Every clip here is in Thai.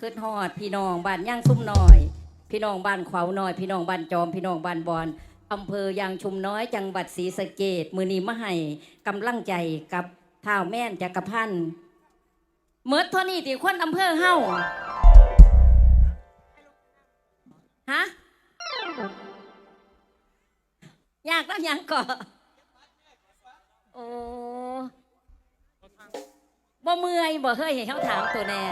ขึ้นฮอด พี่น้องบ้านย่างซุ่มน้อย พี่น้องบ้านขวาวน้อย พี่น้องบ้านจอม พี่น้องบ้านบอนอำเภอยางชุมน้อย จังหวัดศรีสะเกดมือนีมาให้กำลังใจกับท้าวแม่นจักรพันธ์เมิดเท่านี้ที่คนอำเภอเฮาฮะอยากแล้วยังก่อโอ้บ่เมื่อยบ่เฮ้ยให้เขาถามตัวแน่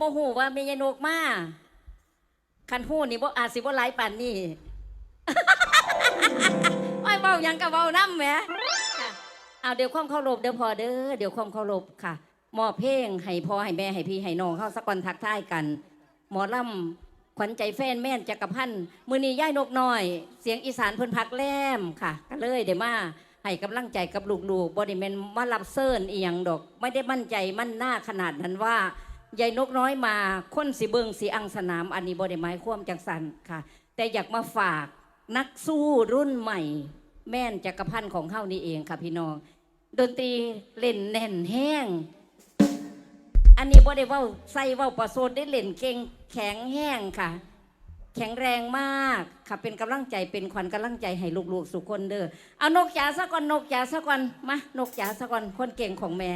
บ่หูว่าเมยนกมาคันหูนี่บ่อาจสิบ่หลายปานนี่ไอ้ยเว้ายังกับเว้านำแหมเอาเดี๋ยวความเคารพเดี๋ยวพอเด้อเดี๋ยวความเคารพค่ะมอบเพลงให้พ่อให้แม่ให้พี่ให้น้องเข้าสักวันทักทายกัน หมอลำขวัญใจแฟนแม่นจักรพันธ์มือนี้ย่ายนกน้อย เสียงอีสานเพิ่นพักแล้มค่ะก็เลยเดี๋ยวมาให้กำลังใจกับลูกๆบ่ได้แมนมารับเซิร์นอีหยังดอก ไม่ได้มั่นใจมั่นหน้าขนาดนั้นว่า ยายนกน้อยมาคนสิเบิงสีอังสนาม อันนี้บ่ได้หมายความจังสันค่ะ แต่อยากมาฝากนักสู้รุ่นใหม่ แม่นจักรพันธ์ของเฮานี่เองค่ะพี่น้อง ดนตรีเล่นแน่นแห้ง อันนี้บ่ได้เว่าใส่เว่าประโซดได้เล่นเก่งแข็งแห้งค่ะ แข็งแรงมากค่ะเป็นกำลังใจเป็นขวัญกำลังใจให้ลูกๆสุคนเด้อเอานกจ๋าซะก่อนนกจ๋าซะก่อนมานกจ๋าซะก่อนคนเก่งของแม่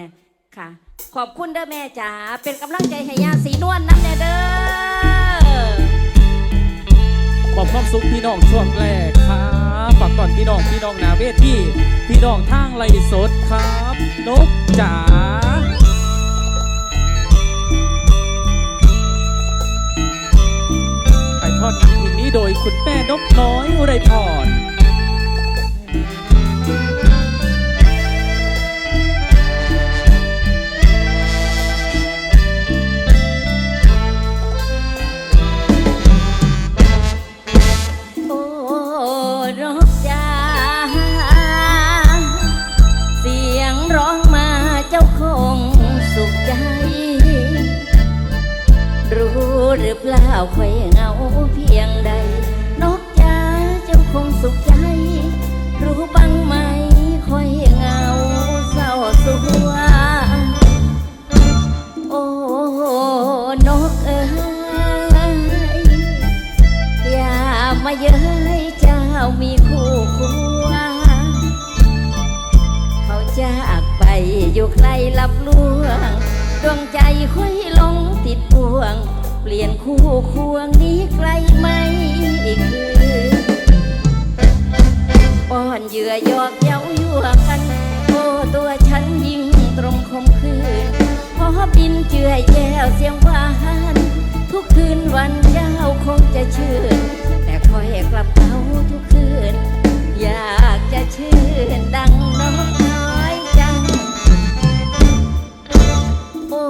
ค่ะ ขอบคุณเด้อแม่จ๋าเป็นกำลังใจให้ยาสีนวลน้ำแน่เด้อบอกความสุขพี่น้องช่วงแรกครับฝากก่อนพี่น้องพี่น้องนาเวทีพี่น้องทางไรสดครับ นกจ๋าไปทอดหนังเพลงนี้โดยคุณแม่นกน้อยอุไรพร หรือเปล่าคอยเหงาเพียงใด นกจ๋าเจ้าคงสุขใจ รู้บ้างไหมคอยเหงาเศร้าสัวโอ้นกเอ๋ยอย่ามาเย้ยเจ้ามีคู่ควงเขาจากไปอยู่ใครลับลวง ดวงใจค่อยลงติดบ่วง คู่ควงนี้ไกลไหมคือป้อนเหยื่อยอกเย้ายั่วกันโอ้ตัวฉันยิ่งตรงคมคืนพอบินเจือแย้วเสียงหวานทุกคืนวันเจ้าคงจะชื่น แต่คอยกลับเขาทุกคืน อยากจะชื่นดังน้องน้อยจัง โอ้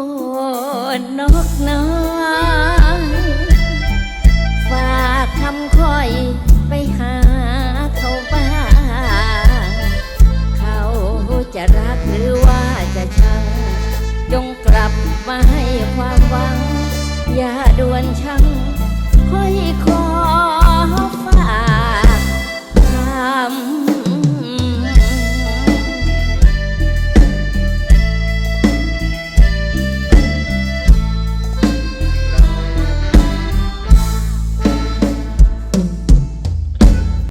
นกน้อย คอยไปหาเขาบ้างเขาจะรักหรือว่าจะชังจงกลับมาให้ความหวัง อย่าด่วนช่างค่อยคอย